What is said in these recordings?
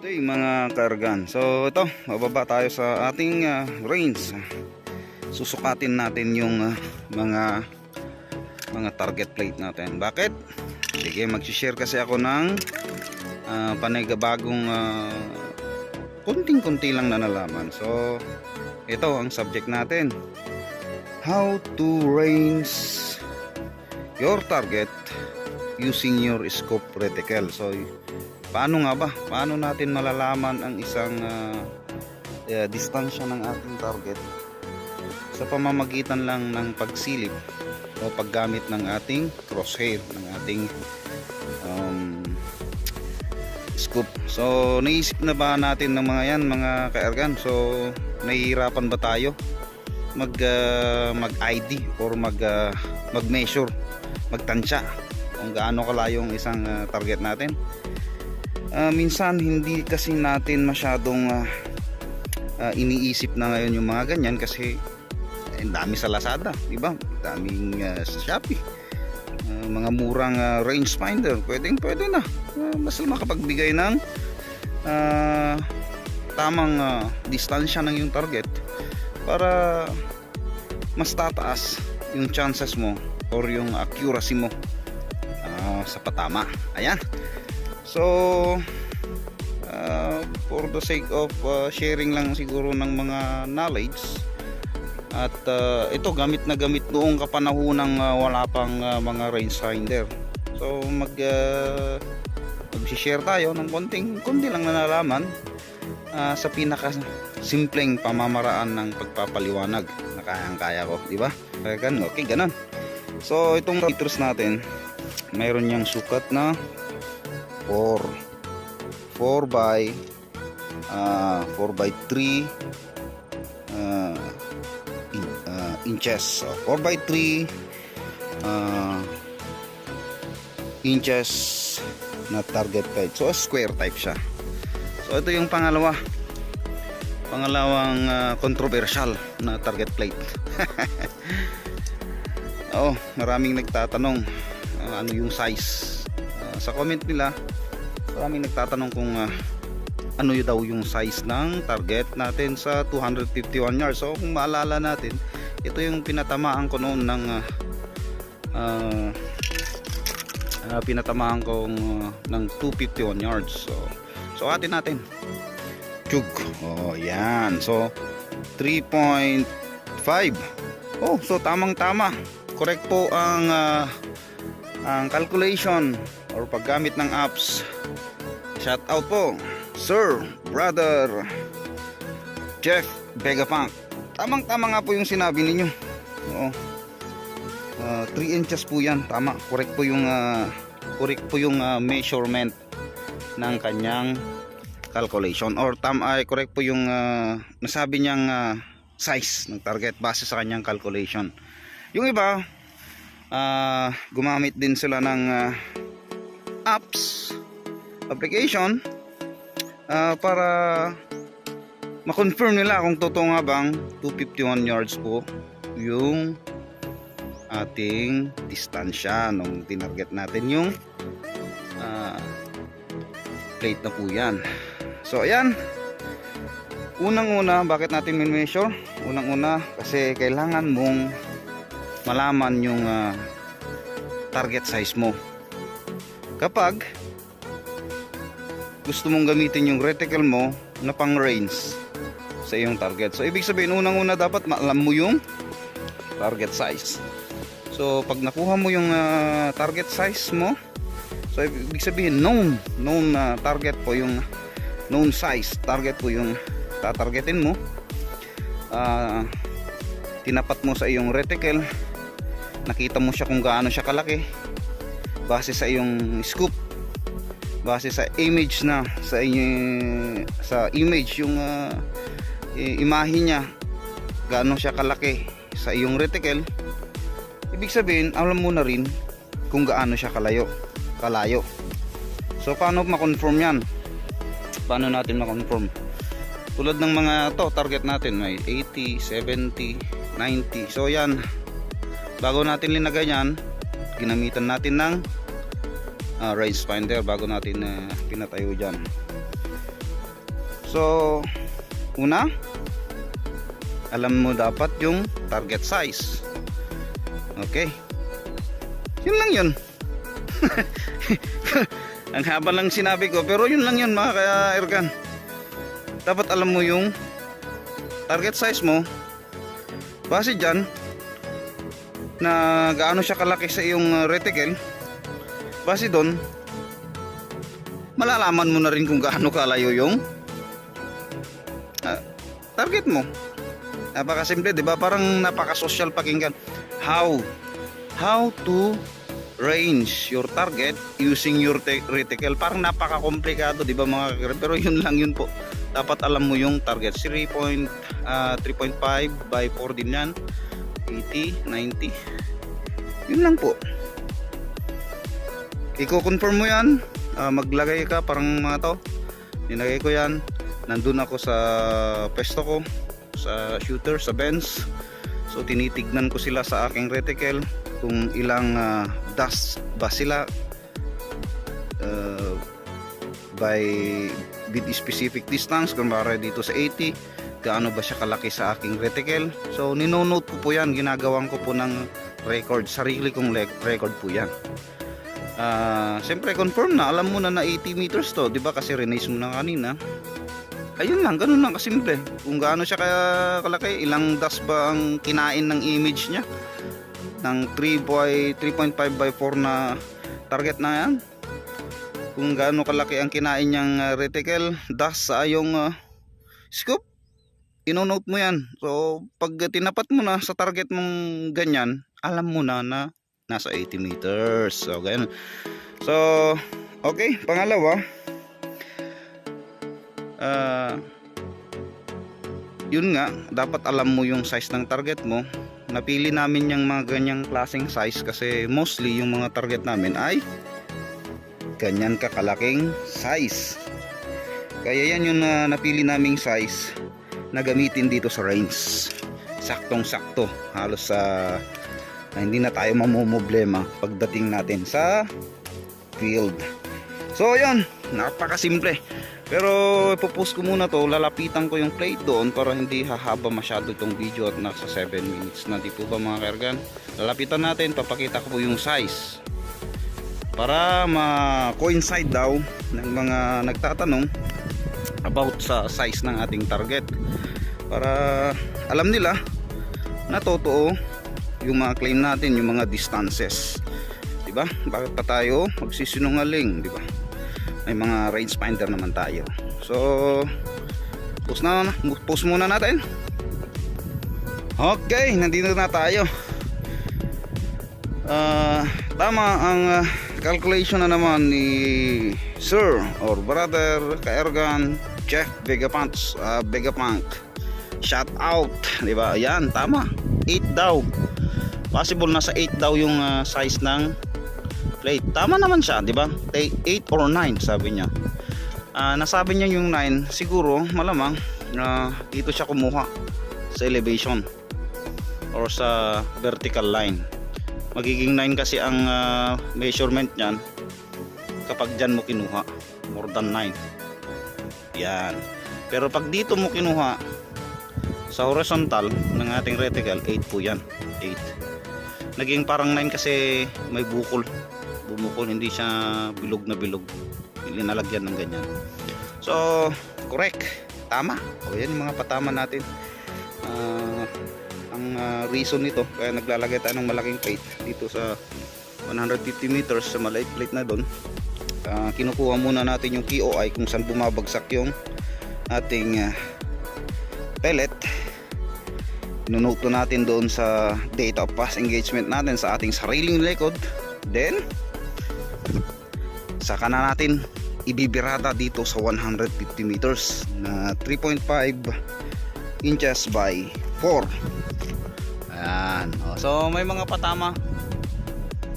Okay mga kargan. So ito, bababa tayo sa ating ah, range. Susukatin natin yung ah, mga mga target plate natin. Bakit? Sige, mag-share kasi ako ng uh, panigabagong ah, kunting-kunti lang na nalaman. So ito ang subject natin. How to range your target using your scope reticle. So paano nga ba? Paano natin malalaman ang isang ah, eh, distansya ng ating target sa pamamagitan lang ng pagsilip o paggamit ng ating crosshair ng ating um, scoop. So naisip na ba natin ng mga yan mga kaergan? So nahihirapan ba tayo mag ah, mag ID or mag ah, mag measure, magtansya kung gaano kalayo ang isang ah, target natin? Ah, minsan hindi kasi natin masyadong ah, ah, iniisip na ngayon yung mga ganyan kasi eh, dami sa Lazada, di ba? Daming ah, sa Shopee. Ah, mga murang ah, range pwedeng pwede na. Ah, basta makapagbigay ng ah, tamang ah, distansya ng yung target para mas tataas yung chances mo or yung accuracy mo ah, sa patama. Ayan. So, uh, for the sake of uh, sharing lang siguro ng mga knowledge at uh, ito gamit na gamit noong kapanahunang uh, wala pang uh, mga rangefinder. So, mag uh, mag-share tayo ng konting konti lang na nalaman uh, sa pinaka simpleng pamamaraan ng pagpapaliwanag na kayang-kaya ko, di ba? Kaya ganun, okay, ganun. So, itong meters natin, mayroon niyang sukat na 4 4 by uh, 4 by 3 uh, in, uh, inches. So 4 by 3 uh, inches na target guide so square type siya. So ito yung pangalawa. Pangalawang uh, controversial na target plate. Oh maraming nagtatanong uh, ano yung size sa comment nila maraming nagtatanong kung uh, ano yun daw yung size ng target natin sa 251 yards. So kung maalala natin ito yung pinatamaan ko noon ng uh, uh, pinatamaan ko uh, ng 251 yards. So so atin natin. Chug. Oh yan. So 3.5 oh so tamang tama correct po ang uh, ang calculation or paggamit ng apps. Shout out po sir brother Jeff Vegapunk. Tamang tama nga po yung sinabi ninyo. Oo. 3 inches po yan. Tama. Correct po yung ah, correct po yung ah, measurement ng kanyang calculation. Or tam ay correct po yung ah, nasabi niyang ah, size ng target base sa kanyang calculation. Yung iba ah, gumamit din sila ng ah, apps application ah, para ma-confirm nila kung totoo nga bang 251 yards po yung ating distansya nung tinarget natin yung ah, plate na po yan. So ayan. Unang una bakit natin min-measure? Unang una kasi kailangan mong malaman yung ah, target size mo kapag gusto mong gamitin yung reticle mo na pang range sa iyong target. So ibig sabihin unang una dapat alam mo yung target size. So pag nakuha mo yung ah, target size mo so ibig sabihin known known na target po yung known size target po yung tatargetin mo. Ah, tinapat mo sa iyong reticle. Nakita mo siya kung gaano siya kalaki base sa iyong scoop. Base sa image na sa inyo sa image yung i- imahe niya. Gaano siya kalaki sa iyong reticle. Ibig sabihin alam mo na rin kung gaano siya kalayo kalayo. So paano ma-confirm yan? Paano natin ma-confirm tulad ng mga to target natin may 80, 70, 90 so yan. Bago natin linagay yan ginamitan natin ng ah, range finder bago natin uh, pinatayo dyan So, una, alam mo dapat yung target size. Okay. Yun lang yun. Ang haba lang sinabi ko, pero yun lang yun mga ka-ergan. Dapat alam mo yung target size mo. Base dyan, na gaano siya kalaki sa iyong uh, reticle. Base doon, malalaman mo na rin kung gaano kalayo yung ah, target mo. Napakasimple, di ba? Parang napaka-social pakinggan. How? How to range your target using your reticle. Parang napaka-komplikado, di mga kakre? Pero yun lang yun po. Dapat alam mo yung target. 3. point, ah, 3.5 by 4 din yan. 80, 90. Yun lang po. Iko-confirm mo yan. Ah, maglagay ka parang mga to. Nilagay ko yan. Nandun ako sa pesto ko. Sa shooter, sa Benz. So tinitignan ko sila sa aking reticle kung ilang ah, dust ba sila uh, by with specific distance kung para dito sa 80 gaano ba siya kalaki sa aking reticle so ninonote ko po yan ginagawan ko po ng record sarili kong record po yan Ah, siyempre confirm na. Alam mo na na 80 meters to di ba? Kasi release mo na kanina. Ayun lang ganun lang kasimple. Kung gaano siya kalaki ilang dust ba ang kinain ng image niya? Ng 3 by 3.5 by 4 na target na yan. Kung gaano kalaki ang kinain niyang uh, reticle dust sa ayong uh, scoop inonote mo yan. So pag tinapat mo na sa target mong ganyan alam mo na na nasa 80 meters. So ganyan so okay pangalawa. Ah yun nga dapat alam mo yung size ng target mo. Napili namin yung mga ganyang klaseng size kasi mostly yung mga target namin ay ganyan kakalaking size. Kaya yan yung uh, napili naming size na gamitin dito sa range. Saktong sakto halos sa na hindi na tayo mamumblema pagdating natin sa field. So yun. Napakasimple. Pero ipopost ko muna to. Lalapitan ko yung plate doon para hindi hahaba masyado itong video at nasa 7 minutes na. Di po ba mga kargan? Lalapitan natin. Papakita ko po yung size. Para ma-coincide daw ng mga nagtatanong about sa size ng ating target. Para alam nila na totoo yung mga claim natin yung mga distances. Di ba? Bakit pa tayo magsisinungaling di ba? May mga range finder naman tayo. So post na post muna natin. Okay nandito na tayo. Ah, tama ang ah, calculation na naman ni sir or brother Kaergan Jeff Vegapants uh, Vegapunk. Shout out di ba? Yan tama. 8 daw possible nasa 8 daw yung ah, size ng plate. Tama naman siya di ba? 8 or 9 sabi niya. Ah, nasabi niya yung 9 siguro malamang na dito siya kumuha sa elevation or sa vertical line. Magiging 9 kasi ang ah, measurement niyan kapag dyan mo kinuha more than 9 yan. Pero pag dito mo kinuha sa horizontal ng ating reticle 8 po yan. 8 naging parang 9 kasi may bukol. Bumukol hindi siya bilog na bilog. Linalagyan ng ganyan. So correct. Tama. O yan mga patama natin. Ah, ang ah, reason nito kaya naglalagay tayo ng malaking plate dito sa 150 meters sa maliit plate na doon Ah, kinukuha muna natin yung POI kung saan bumabagsak yung ating ah, pellet nunote natin doon sa data of pass engagement natin sa ating sariling record. Then saka na natin ibibirada dito sa 150 meters na 3.5 inches by 4 ayan. O, so may mga patama.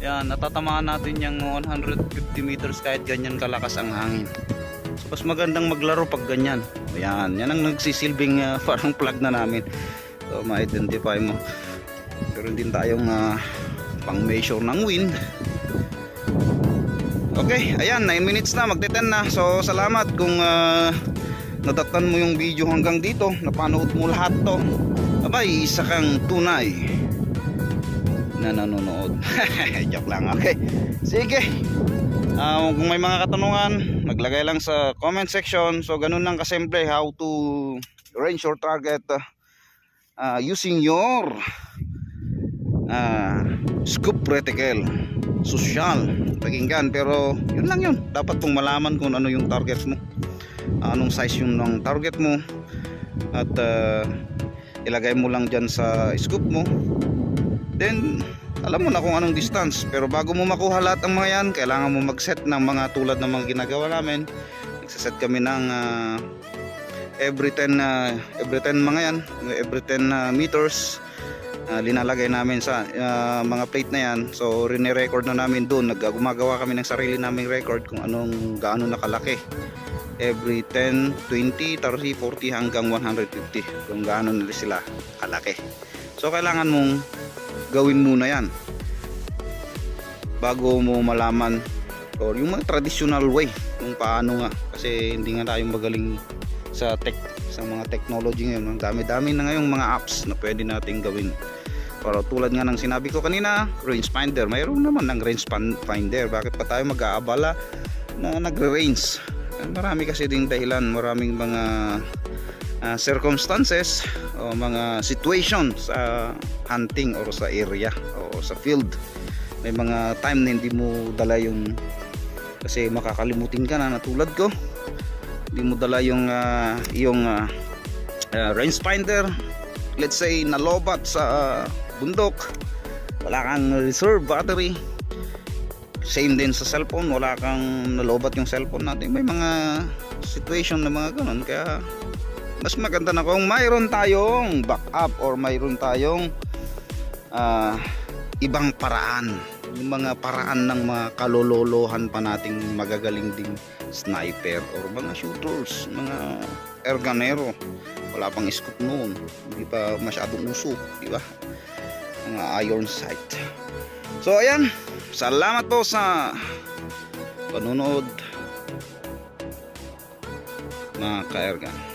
Yan natatamaan natin yung 150 meters kahit ganyan kalakas ang hangin. So, mas magandang maglaro pag ganyan. O, yan ang nagsisilbing ah, parang plug na namin so ma-identify mo pero din tayong ah, pang measure ng wind Okay, ayan, 9 minutes na, magte-10 na. So, salamat kung ah, nadatnan mo yung video hanggang dito, napanood mo lahat to, abay, isa kang tunay na nanonood. Joke lang, okay. Sige. Ah, kung may mga katanungan, maglagay lang sa comment section. So, ganun lang kasimple how to range your target ah, using your ah, scoop reticle social. Pakinggan pero yun lang yun. Dapat pong malaman kung ano yung targets mo. Anong size yung ng target mo. At ah, ilagay mo lang dyan sa scoop mo. Then alam mo na kung anong distance. Pero bago mo makuha lahat ng mga yan kailangan mo mag-set ng mga tulad ng mga ginagawa namin. Nagsaset kami ng ah, every 10 na every 10 mga yan every 10 na meters ah, linalagay namin sa ah, mga plate na yan. So rine-record na namin doon naggumagawa kami ng sarili naming record kung anong gaano nakalaki. Every 10, 20, 30, 40 hanggang 150 kung gaano nila sila kalaki. So kailangan mong gawin muna yan bago mo malaman or yung mga traditional way kung paano nga. Kasi hindi nga tayo magaling sa tech sa mga technology ngayon. Ang dami-dami na ngayong mga apps na pwede nating gawin. Pero tulad nga ng sinabi ko kanina range finder mayroon naman ng range finder bakit pa tayo mag-aabala na nagre-range? Marami kasi ding dahilan maraming mga ah, circumstances o mga situation sa hunting or sa area o sa field. May mga time na hindi mo dala yung kasi makakalimutin ka na natulad ko hindi mo dala yung ah, yung ah, ah, range finder let's say nalobat sa ah, bundok. Wala kang reserve battery. Same din sa cellphone. Wala kang nalobat yung cellphone natin. May mga situation na mga ganun. Kaya mas maganda na kung mayroon tayong backup or mayroon tayong ah, ibang paraan yung mga paraan ng mga kalololohan pa nating magagaling ding sniper or mga shooters mga erganero. Wala pang scoop noon. Hindi pa masyadong uso di ba? Mga iron sight. So ayan. Salamat po sa panonood mga ka-ergan